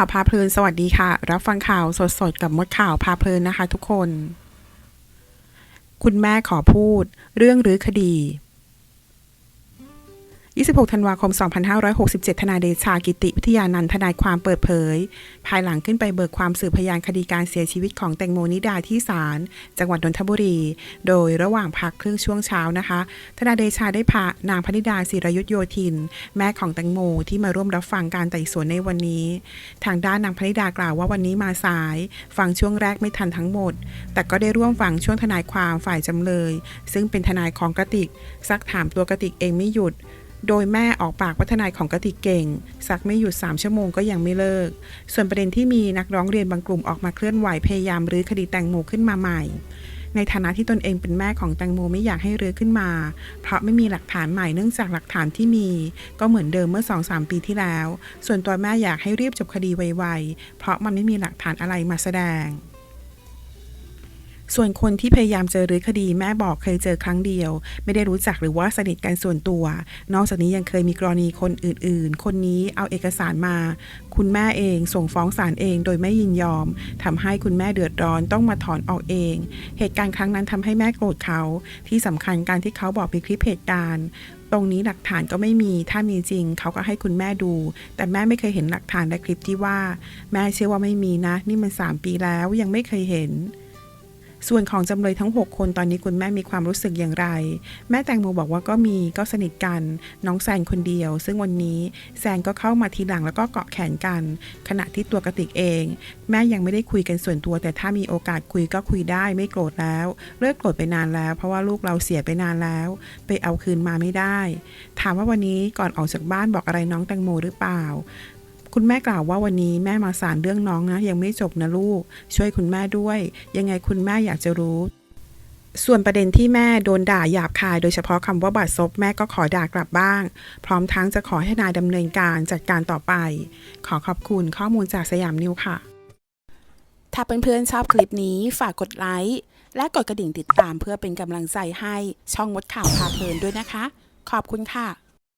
ข่าวพาเพลินสวัสดีค่ะ รับฟังข่าวสดๆ กับมดข่าวพาเพลินนะคะทุกคน คุณแม่ขอพูด เรื่องรื้อคดี 26 ธันวาคม 2567 ทนายเดชากิติวิทยานันท์ทนายความเปิดเผย ภายหลังขึ้นไปเบิกความสืบพยานคดีการเสียชีวิตของแตงโมนิดาที่ศาลจังหวัดนนทบุรี โดยระหว่างพักครึ่งช่วงเช้านะคะ ทนายเดชาได้พานางพนิดาศิรยุทธโยธิน แม่ของแตงโมที่มาร่วมรับฟังการไต่สวนในวันนี้ ทางด้านนางพนิดากล่าวว่าวันนี้มาสาย ฟังช่วงแรกไม่ทันทั้งหมด แต่ก็ได้ร่วมฟังช่วงทนายความฝ่ายจำเลย ซึ่งเป็นทนายของกระติกซักถามตัวกระติกเองไม่หยุด โดยแม่ออกปากว่าทนายของกติกเก่งซักไม่หยุด 3 ชั่วโมงก็ยังไม่เลิก ส่วนประเด็นที่มีนักร้องเรียนบางกลุ่มออกมาเคลื่อนไหวพยายามรื้อคดีแตงโมขึ้นมาใหม่ ในฐานะที่ตนเองเป็นแม่ของแตงโมไม่อยากให้รื้อขึ้นมา เพราะไม่มีหลักฐานใหม่เนื่องจากหลักฐานที่มี ก็เหมือนเดิมเมื่อ 2-3 ปีที่แล้ว ส่วนตัวแม่อยากให้รีบจบคดีไวๆเพราะมันไม่มีหลักฐานอะไรมาแสดง ส่วนคนที่พยายามเจอรื้อคดีแม่บอกเคยเจอครั้งเดียว ไม่ได้รู้จักหรือว่าสนิทกันส่วนตัว นอกจากนี้ยังเคยมีกรณีคนอื่น ๆ คนนี้เอาเอกสารมา คุณแม่เองส่งฟ้องศาลเองโดยไม่ยินยอมทำให้คุณแม่เดือดร้อนต้องมาถอนออกเอง เหตุการณ์ครั้งนั้นทำให้แม่โกรธเขา ที่สำคัญการที่เขาบอกมีคลิปเหตุการณ์ตรงนี้หลักฐานก็ไม่มี ถ้ามีจริง เขาก็ให้คุณแม่ดู แต่แม่ไม่เคยเห็นหลักฐานและคลิปที่ว่า แม่เชื่อว่าไม่มีนะ นี่มัน 3 ปีแล้วยังไม่เคยเห็น ส่วนของจำเลยทั้ง 6 คนตอนนี้คุณแม่มีความรู้สึกอย่างไร แม่แตงโมบอกว่าก็มีก็สนิทกัน น้องแซนคนเดียว ซึ่งวันนี้แซนก็เข้ามาทีหลังแล้วก็เกาะแขนกัน ขณะที่ตัวกระติกเอง แม่ยังไม่ได้คุยกันส่วนตัว แต่ถ้ามีโอกาสคุยก็คุยได้ไม่โกรธแล้วเลิกโกรธไปนานแล้ว เพราะว่าลูกเราเสียไปนานแล้ว ไปเอาคืนมาไม่ได้ ถามว่าวันนี้ก่อนออกจากบ้านบอกอะไรน้องแตงโมหรือเปล่า คุณแม่กล่าวว่าวันนี้แม่มาสารเรื่องน้องนะ ยังไม่จบนะลูก ช่วยคุณแม่ด้วย ยังไงคุณแม่อยากจะรู้ ส่วนประเด็นที่แม่โดนด่าหยาบคาย โดยเฉพาะคำว่าบาดซบแม่ก็ขอด่ากลับบ้าง พร้อมทั้งจะขอให้นายดำเนินการจัดการต่อไป ขอขอบคุณข้อมูลจากสยามนิวค่ะ ถ้าเพื่อนๆชอบคลิปนี้ฝากกดไลค์และกดกระดิ่งติดตามเพื่อเป็นกำลังใจให้ช่องมดข่าวพาเพลินด้วยนะคะ ขอบคุณค่ะ